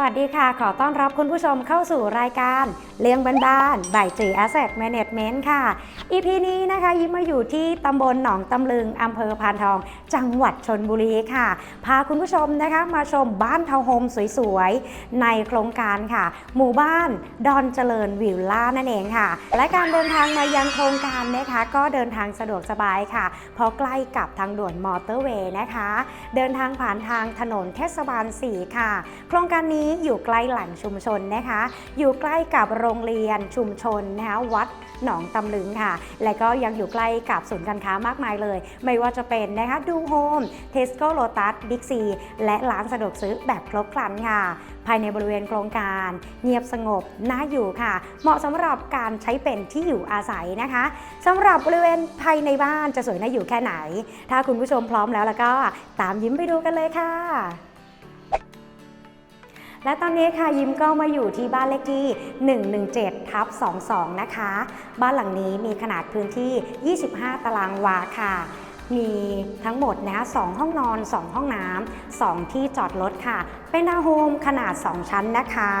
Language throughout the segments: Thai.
สวัสดีค่ะ ขอต้อนรับคุณผู้ชมเข้าสู่รายการ เลี้ยงบ้านๆ by G Asset Management ค่ะ EP นี้นะคะยิ้มมาอยู่ที่ตำบลหนองตำลึงอำเภอพานทอง จังหวัดชนบุรีค่ะ พาคุณผู้ชมนะคะมาชมบ้านทาวน์โฮมสวยๆ ในโครงการค่ะ หมู่บ้านดอนเจริญวิลล่านั่นเองค่ะ และการเดินทางมายังโครงการนะคะก็เดินทางสะดวกสบายค่ะ เพราะใกล้กับทางด่วนมอเตอร์เวย์นะคะ เดินทางผ่านทางถนนเทศบาล 4 ค่ะ โครงการนี้อยู่ใกล้แหล่งชุมชนนะคะ อยู่ใกล้กับโรงเรียนชุมชนนะคะวัดหนองตำลึงค่ะ และก็ยังอยู่ใกล้กับศูนย์การค้ามากมายเลย ไม่ว่าจะเป็นนะคะดูโฮมเทสโก้โลตัสบิ๊กซีและร้านสะดวกซื้อแบบครบครันค่ะ ภายในบริเวณโครงการ เงียบสงบน่าอยู่ค่ะ เหมาะสำหรับการใช้เป็นที่อยู่อาศัยนะคะสำหรับบริเวณภายในบ้านจะสวยน่าอยู่แค่ไหน ถ้าคุณผู้ชมพร้อมแล้วแล้วก็ตามยิ้มไปดูกันเลยค่ะ และตอนนี้ค่ะยิ้มก็มาอยู่ที่บ้านเลขที่ 117 ทับ 22 นะคะ บ้านหลังนี้มีขนาดพื้นที่ 25 ตารางวาค่ะ มีทั้งหมดนะคะ2ห้องนอน 2 ห้องน้ำ2ที่จอดรถค่ะ เป็นทาวน์โฮมขนาด 2 ชั้นนะคะ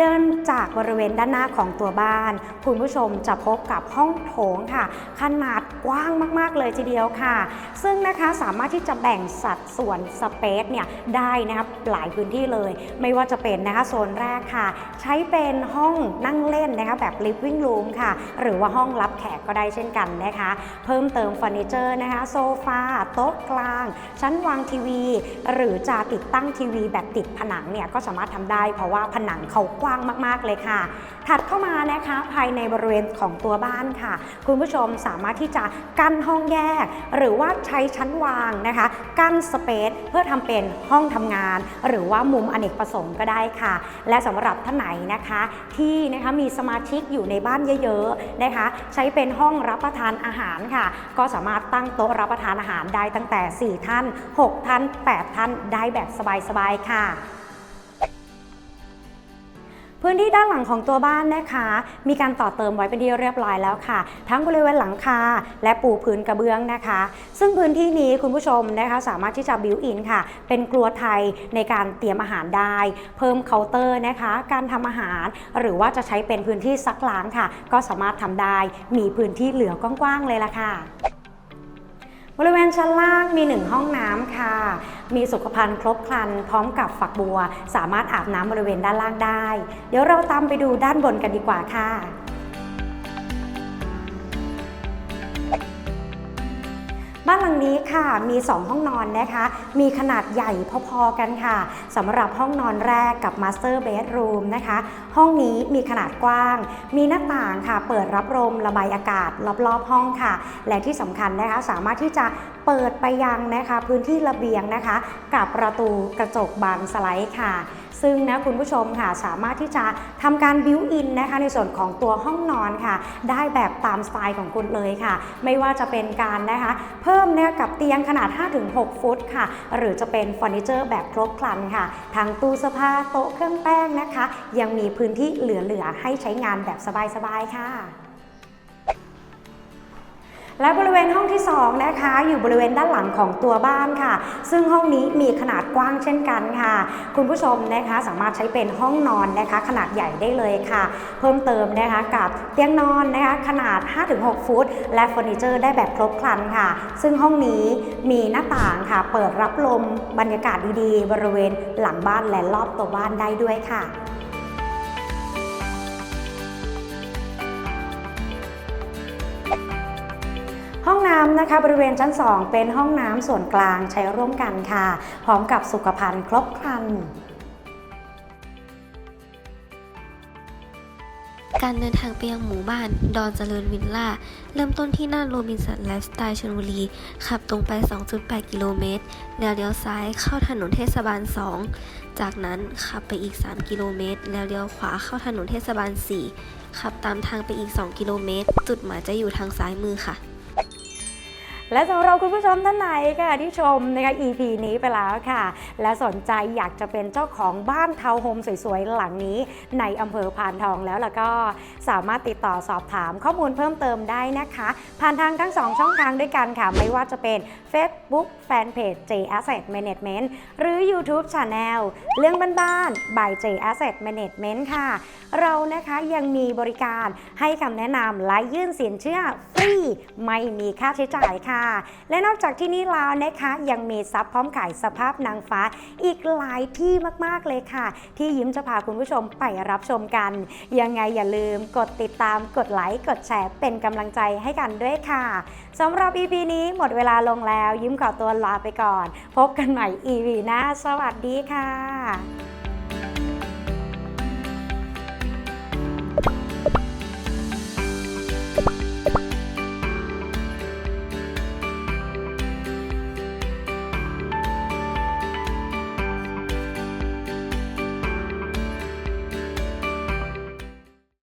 เดินจากบริเวณด้านหน้าของตัวบ้าน คุณผู้ชมจะพบกับห้องโถงค่ะ ขนาดกว้างมาก ๆ เลยทีเดียวค่ะ ซึ่งนะคะสามารถที่จะแบ่งสัดส่วนสเปซเนี่ยได้นะครับหลายพื้นที่เลย ไม่ว่าจะเป็นนะคะโซนแรกค่ะ ใช้เป็นห้องนั่งเล่นนะคะแบบ living room ค่ะ หรือว่าห้องรับแขกก็ได้เช่นกันนะคะ เพิ่มเติมเฟอร์นิเจอร์นะคะซฟา โต๊ะกลาง ชั้นวางทีวี หรือจะติดตั้งทีวีแบบติดผนังเนี่ยก็สามารถทำได้ เพราะว่าผนังเขากว้างมากๆเลยค่ะ ถัดเข้ามานะคะภายในบริเวณของตัวบ้านค่ะ คุณผู้ชมสามารถที่จะกั้นห้องแยก หรือว่าใช้ชั้นวางนะคะกั้นสเปซเพื่อทำเป็นห้องทำงาน หรือว่ามุมอเนกประสงค์ก็ได้ค่ะ และสำหรับท่านไหนนะคะที่นะคะมีสมาชิกอยู่ในบ้านเยอะๆนะคะ ใช้เป็นห้องรับประทานอาหารค่ะ ก็สามารถตั้งโต๊ะรับรับประทานอาหารได้ตั้งแต่ 4 ท่าน 6 ท่าน 8 ท่านได้แบบสบายๆค่ะพื้นที่ด้านหลังของตัวบ้านนะคะ มีการต่อเติมไว้เป็นที่เรียบร้อยแล้วค่ะ ทั้งบริเวณหลังคาและปูพื้นกระเบื้องนะคะ ซึ่งพื้นที่นี้คุณผู้ชมนะคะสามารถที่จะบิวอินค่ะ เป็นครัวไทยในการเตรียมอาหารได้ เพิ่มเคาน์เตอร์นะคะ การทำอาหาร หรือว่าจะใช้เป็นพื้นที่ซักล้างค่ะ ก็สามารถทำได้มีพื้นที่เหลือกว้างๆเลยล่ะค่ะ บริเวณชั้นล่างมีหนึ่งห้องน้ำค่ะ มีสุขภัณฑ์ครบครัน พร้อมกับฝักบัว สามารถอาบน้ำบริเวณด้านล่างได้ เดี๋ยวเราตามไปดูด้านบนกันดีกว่าค่ะ บ้านหลังนี้ค่ะมี 2 ห้องนอนนะคะ มีขนาดใหญ่พอๆกันค่ะสำหรับห้องนอนแรกกับ Master Bedroom นะคะ ห้องนี้มีขนาดกว้าง มีหน้าต่างค่ะ เปิดรับลมระบายอากาศรอบๆห้องค่ะ และที่สำคัญนะคะสามารถที่จะเปิดไปยังนะคะ พื้นที่ระเบียงนะคะ กับประตูกระจกบานสไลด์ค่ะ ซึ่งนะคุณผู้ชมค่ะสามารถที่จะทำการบิวอินนะคะในส่วนของตัวห้องนอนค่ะ ได้แบบตามสไตล์ของคุณเลยค่ะ ไม่ว่าจะเป็นการนะคะเพิ่มนี่ยกับเตียงขนาด 5-6 ฟุตค่ะ หรือจะเป็นเฟอร์นิเจอร์แบบครบครันค่ะทั้งตู้เสื้อผ้าโต๊ะเครื่องแป้งนะคะ ยังมีพื้นที่เหลือๆให้ใช้งานแบบสบายๆค่ะ และบริเวณห้องที่2นะคะอยู่บริเวณด้านหลังของตัวบ้านค่ะ ซึ่งห้องนี้มีขนาดกว้างเช่นกันค่ะ คุณผู้ชมนะคะสามารถใช้เป็นห้องนอนนะคะ ขนาดใหญ่ได้เลยค่ะ เพิ่มเติมนะคะกับเตียงนอนนะคะขนาด 5-6 ฟุต และเฟอร์นิเจอร์ได้แบบครบครันค่ะ ซึ่งห้องนี้มีหน้าต่างค่ะ เปิดรับลมบรรยากาศดีๆ บริเวณหลังบ้านและรอบตัวบ้านได้ด้วยค่ะ ห้องน้ำนะคะบริเวณชั้น 2 เป็นห้องน้ำส่วนกลางใช้ร่วมกันค่ะ พร้อมกับสุขภัณฑ์ครบครันการเดินทางไปยังหมู่บ้าน ดอนเจริญวิลล่า เริ่มต้นที่หน้าโรบินสันไลฟ์สไตล์ชลบุรี ขับตรงไป 2.8 กิโลเมตร แล้วเลี้ยวซ้ายเข้าถนนเทศบาล 2 จากนั้นขับไปอีก 3 กิโลเมตร แล้วเลี้ยวขวาเข้าถนนเทศบาล 4 ขับตามทางไปอีก 2 กิโลเมตร จุดหมายจะอยู่ทางซ้ายมือค่ะ และสำหรับคุณผู้ชมท่านไหนค่ะที่ชมนะคะ EP นี้ไปแล้วค่ะ และสนใจอยากจะเป็นเจ้าของบ้านทาวน์โฮมสวยๆ หลังนี้ในอำเภอพานทองแล้วแล้วก็สามารถติดต่อสอบถามข้อมูลเพิ่มเติมได้นะคะ ผ่านทางทั้ง 2 ช่องทางด้วยกันค่ะ ไม่ว่าจะเป็น Facebook Fanpage J Asset Management หรือ YouTube Channel เรื่องบ้านๆ by J Asset Management ค่ะ เรานะคะยังมีบริการให้คำแนะนำและยื่นสินเชื่อฟรีไม่มีค่าใช้จ่ายค่ะค่ะ และนอกจากที่นี่แล้วนะคะ ยังมีซับพร้อมขายสภาพนางฟ้าอีกหลายที่มากๆเลยค่ะ ที่ยิ้มจะพาคุณผู้ชมไปรับชมกัน ยังไงอย่าลืมกดติดตามกดไลค์กดแชร์เป็นกำลังใจให้กันด้วยค่ะสำหรับ EP นี้หมดเวลาลงแล้ว ยิ้มขอตัวลาไปก่อน พบกันใหม่ EP หน้า สวัสดีค่ะ